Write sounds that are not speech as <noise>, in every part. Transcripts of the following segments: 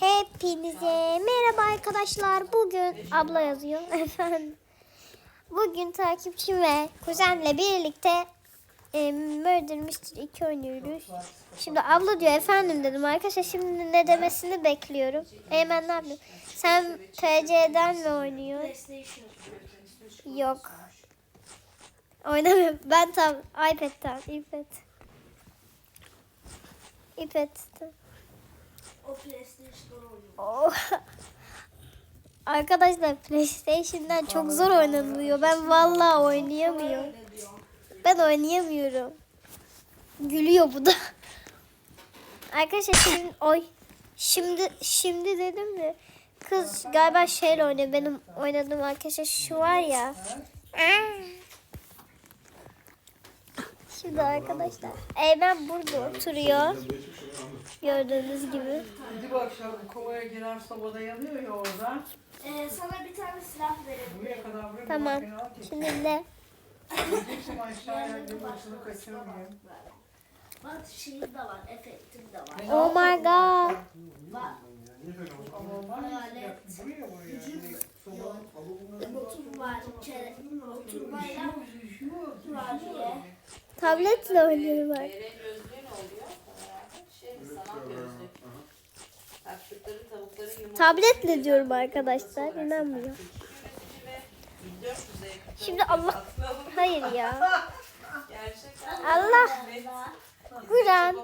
Hepinize merhaba arkadaşlar. Bugün abla yazıyor <laughs> efendim. Bugün takipçim ve kuzenle birlikte e, Murder Mystery 2 oynuyoruz. Şimdi abla diyor efendim dedim arkadaşlar şimdi ne demesini bekliyorum. Eymen ne yapayım? Sen TC'den mi oynuyorsun? Yok. Oynamıyorum. Ben tam iPad'den. iPad. iPad'den. O oynuyor. Oh. <laughs> Arkadaşlar PlayStation'dan çok zor oynanılıyor. Ben vallahi oynayamıyorum. Ben oynayamıyorum. Gülüyor bu da. Arkadaşlar şimdi oy. Şimdi şimdi dedim de kız galiba şeyle oynuyor. Benim oynadığım arkadaşlar şu var ya. Şimdi arkadaşlar Eymen burada oturuyor. Gördüğünüz gibi. Hadi bak şu kovaya girer sobada yanıyor ya orada. Ee, sana bir tane silah verelim. Tamam. Şimdi ne? Gideceksin aşağıya yılbaşını kaçırmayayım. Bak şeyi de var, efektim de var. Oh my god. Mı? Hayalet. Buraya. Gücüm Oturmayla kurabiye. Tabletle ne oluyor? Şey. Taktıkları tavukların yumurtası. Tabletle diyorum arkadaşlar. İnanmıyor. Yönetici ve 1400'e yakın Şimdi Allah... Hayır ya. Gerçekten. Allah. Kur'an.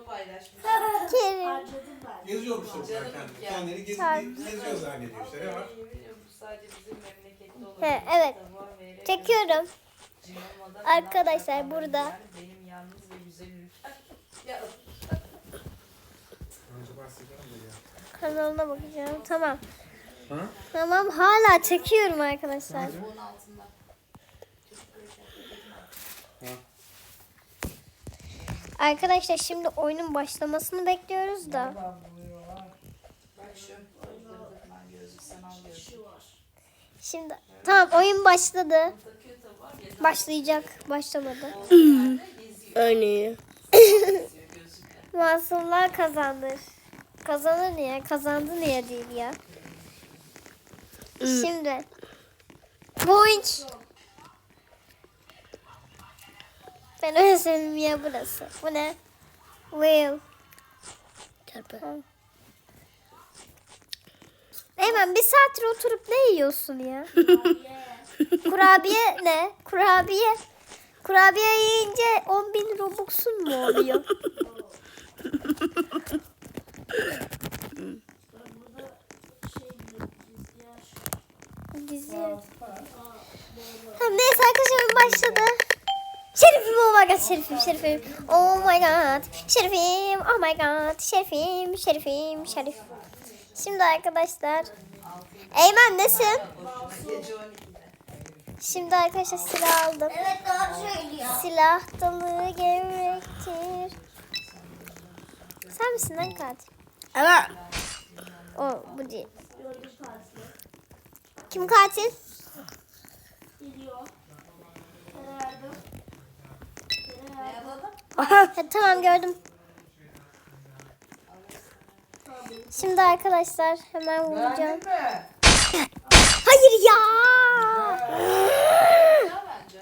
Kerim. Harcadım ben. Geziyormuş işte Canım kendi. ya. Kendini gez, Çarpı. geziyor zannediyor işte. Ne var? Bu sadece bizim memlekette olan. He, evet. Çekiyorum. Arkadaşlar, burada. Kanalına bakacağım. Tamam. Ha? Tamam hala çekiyorum arkadaşlar. altında. Arkadaşlar şimdi oyunun başlamasını bekliyoruz da. Bak şu. Gözlük sanal gözlük. Şimdi tamam oyun başladı. Başlayacak. Başlamadı. <clears throat> gözlükle. <laughs> Masumlar kazanır. Kazanır niye? Kazandı niye değil ya? Şimdi. Boinç. Ben öyle sevdim ya burası. Bu ne? Whale. Ha. Hemen bir saattir oturup ne yiyorsun ya? Kurabiye ne? Kurabiye. Kurabiye yiyince 10 bin Robux'un mu oluyor? Dizi. Tamam neyse arkadaşlar başladı. Şerifim oh my god şerifim şerifim. Oh my god şerifim oh my god şerifim şerifim şerif. Şimdi arkadaşlar. Eymen nesin? Gece 12'de. Şimdi arkadaşlar silah aldım. Evet doğru söylüyor. Silah dalı gevrektir. Sen misin lan katil? Evet. O bu değil. Kim katil? Ha, tamam gördüm. Tamam. Şimdi arkadaşlar hemen vuracağım. <laughs> Hayır ya. Güzel bence.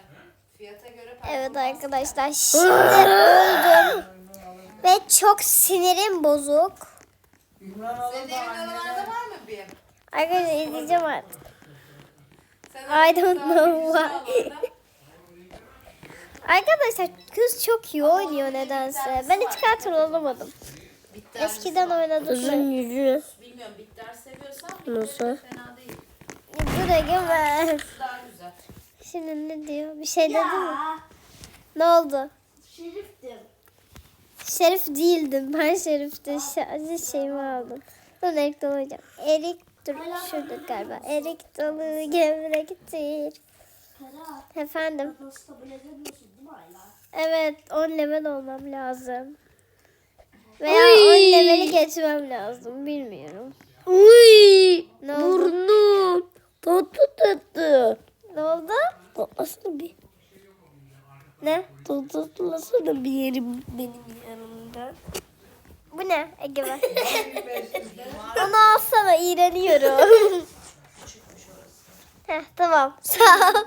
Fiyata göre Evet arkadaşlar şimdi öldüm. Ve çok sinirim bozuk. Arkadaşlar izleyeceğim artık. I don't know why. Arkadaşlar kız çok iyi oynuyor nedense. Ben hiç katil olamadım. Bitter Eskiden oynadık. Uzun yüzü. Bilmiyorum bitter seviyorsan Nasıl? fena değil. Bu da gömez. Daha güzel. Şimdi ne diyor? Bir şey dedi mi? Ne oldu? Şeriftim. Şerif değildim. Ben şerifti. Sadece şeyimi aldım. Dur Erik dalı hocam. Erik dur şurada galiba. Erik dalı gevrektir. Ferhat. Efendim. Nasıl kabul edemiyorsun değil mi Ayla? Evet 10 level olmam lazım. Veya 10 leveli geçmem lazım. Bilmiyorum. Uy, Ne oldu? burnum. Tatlı tatlı. Ne oldu? Tatlasana bir. Ne? Tatlasana bir yerim benim yanımda. Bu ne? Yüz lira. <laughs> Onu al iğreniyorum. <laughs> Heh, tamam. <laughs> Sağ ol.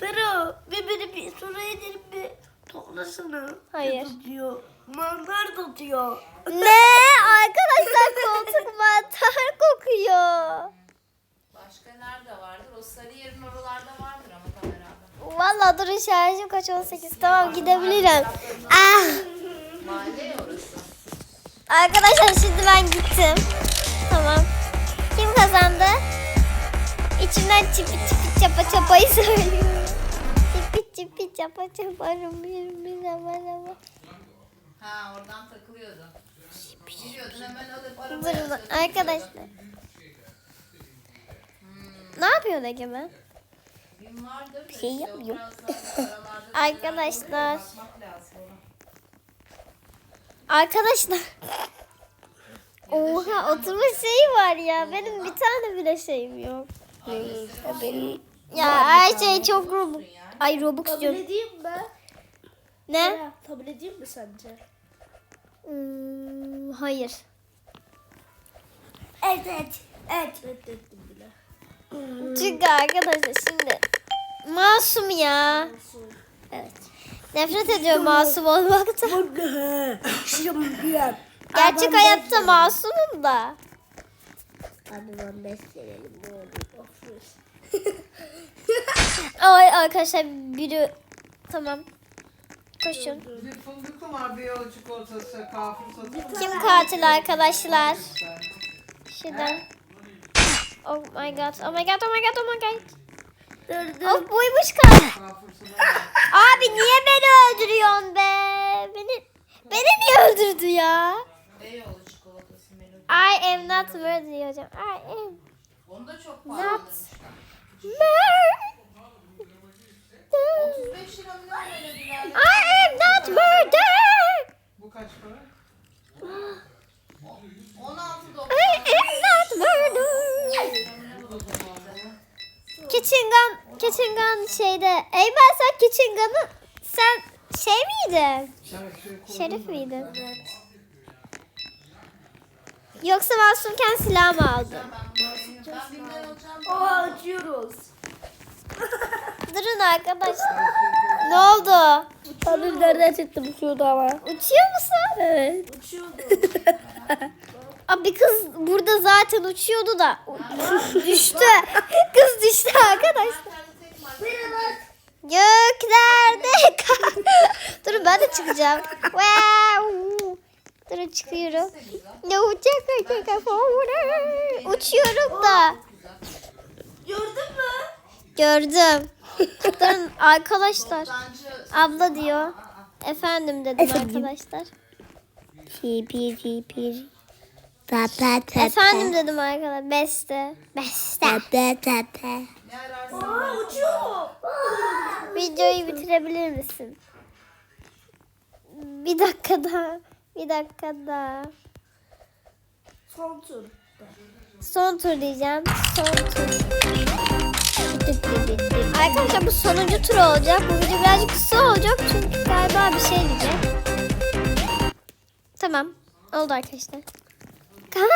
Pero bir beni bir sonra ederim bir toplasana. Hayır. Tutuyor. Mantar tutuyor. Ne? Arkadaşlar koltuk mantar kokuyor. Başka nerede vardır? O sarı yerin oralarda vardır ama kamerada. Vallahi durun şarjım kaç 18. Tamam gidebilirim. Ah. Mahalle ya orası. Arkadaşlar şimdi ben gittim. Tamam. Kim kazandı? İçimden çipi çipi çapa çapayı söylüyorum. Çipi çipi çapa çapa rumi rumi zama zama. Ha oradan takılıyordu. Biliyordun hemen alıp arabaya Durun atıyordun. arkadaşlar. Ne yapıyorsun Egemen? Gün vardır da şey işte o aralarda bir <laughs> Arkadaşlar. bakmak lazım ona. Arkadaşlar. Oha oturma şeyi var ya. Benim bir tane bile şeyim yok. Benim Ya her şey çok Robux. Ay Robux Kabul diyorum. edeyim mi? Ne? Kabul edeyim mi sence? Hmm, hayır. Evet. Evet. Reddettim bile. Çünkü arkadaşlar şimdi masum ya. Evet. Nefret ediyorum masum olmaktan. Şimdi Gerçek hayatta masumum da. Hadi ben besleyelim. Ay arkadaşlar biri tamam. Koşun. Bir fındıklı var bir yol çikolatası, kafur satıyor. Kim katil arkadaşlar? Şuradan. Oh my god. Oh my god. Oh my god. Oh my god. Of buymuş katil. Kafur satıyor. Abi niye beni öldürüyorsun be? Beni beni niye öldürdü ya? I am not murder hocam. I am Onu da çok not pahalandırmışlar. Murder. 35 lira mı ne melodiler? I am not murder. Bu kaç para? 16.90. I am not murder. Kitchengan, Kitchengan şeyde. Eymen sen Kitchengan'ı sen şey miydin? Evet, şey Şerif miydin? Yoksa masumken silah mı aldın? Ben binden alacağım. Oha açıyoruz. <laughs> Durun arkadaşlar. Ne oldu? Abi nereden çıktı şurada ama? Uçuyor musun? Evet. Uçuyordu. Abi kız burada zaten uçuyordu da düştü. <laughs> Kız düştü arkadaşlar. Göklerde. Durun ben de çıkacağım. Wow. Durun çıkıyorum. Ne uçak uçak Uçuyorum da. Gördün mü? Gördüm. Durun arkadaşlar. Abla diyor. Efendim dedim arkadaşlar. Çipi çipi. Tata tata. Efendim dedim arkadaşlar. Beste. Beste. Tata tata. ne ararsan Aa uçuyor. Videoyu bitirebilir misin? Bir dakika daha. Bir dakika daha. Son tur. Son tur diyeceğim. Son tur. Arkadaşlar bu sonuncu tur olacak. Bu video birazcık kısa olacak çünkü galiba bir şey diyecek. Tamam. Oldu arkadaşlar. gramı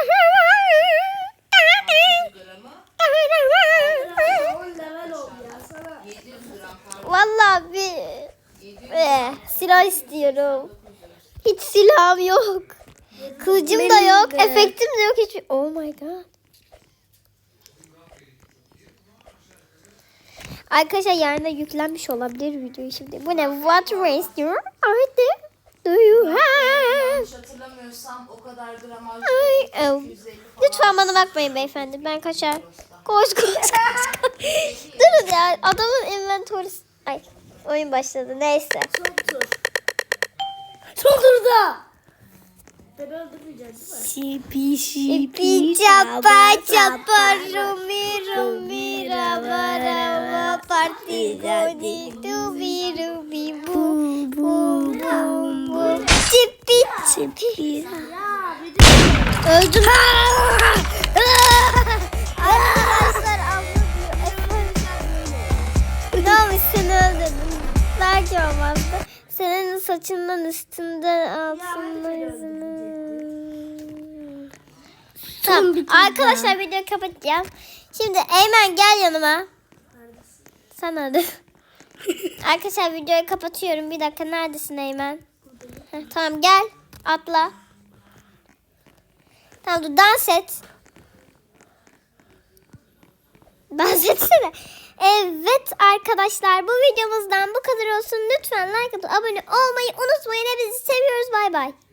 10 level oldu ya sana. 700 gram pardon. Vallahi bir eh, silah istiyorum. Hiç silahım yok. Kılıcım da yok. Efektim de yok. Hiçbir... Oh my god. Arkadaşlar yarına yüklenmiş olabilir video şimdi. Bu ne? What race do do you have? Yanlış hatırlamıyorsam o kadar gramaj. 250 falan. Lütfen bana bakmayın beyefendi. Ben kaçar. Koş koş koş. koş. Durun ya. Adamın inventory'si. Ay oyun başladı. Neyse. Son tur. Son turda. Beni öldürmeyeceksin değil mi? Çipi Şipi çapa çapa rumi rumi rama rama partizani dubi rubi bum bum bum bum Şipi de Öldüm <laughs> Arkadaşlar abla diyor Ne olmuş seni öldürdüm. Belki olmazdı. Senin saçından üstünden altından yüzünden Tamam. Arkadaşlar videoyu kapatacağım. Şimdi Eymen gel yanıma. Sana da. <laughs> Arkadaşlar videoyu kapatıyorum. Bir dakika neredesin Eymen? Heh, tamam gel. Atla. Tamam dur dans et. Dans <laughs> etsene. Evet arkadaşlar bu videomuzdan bu kadar olsun. Lütfen like atıp abone olmayı unutmayın. Hepinizi seviyoruz. Bay bay.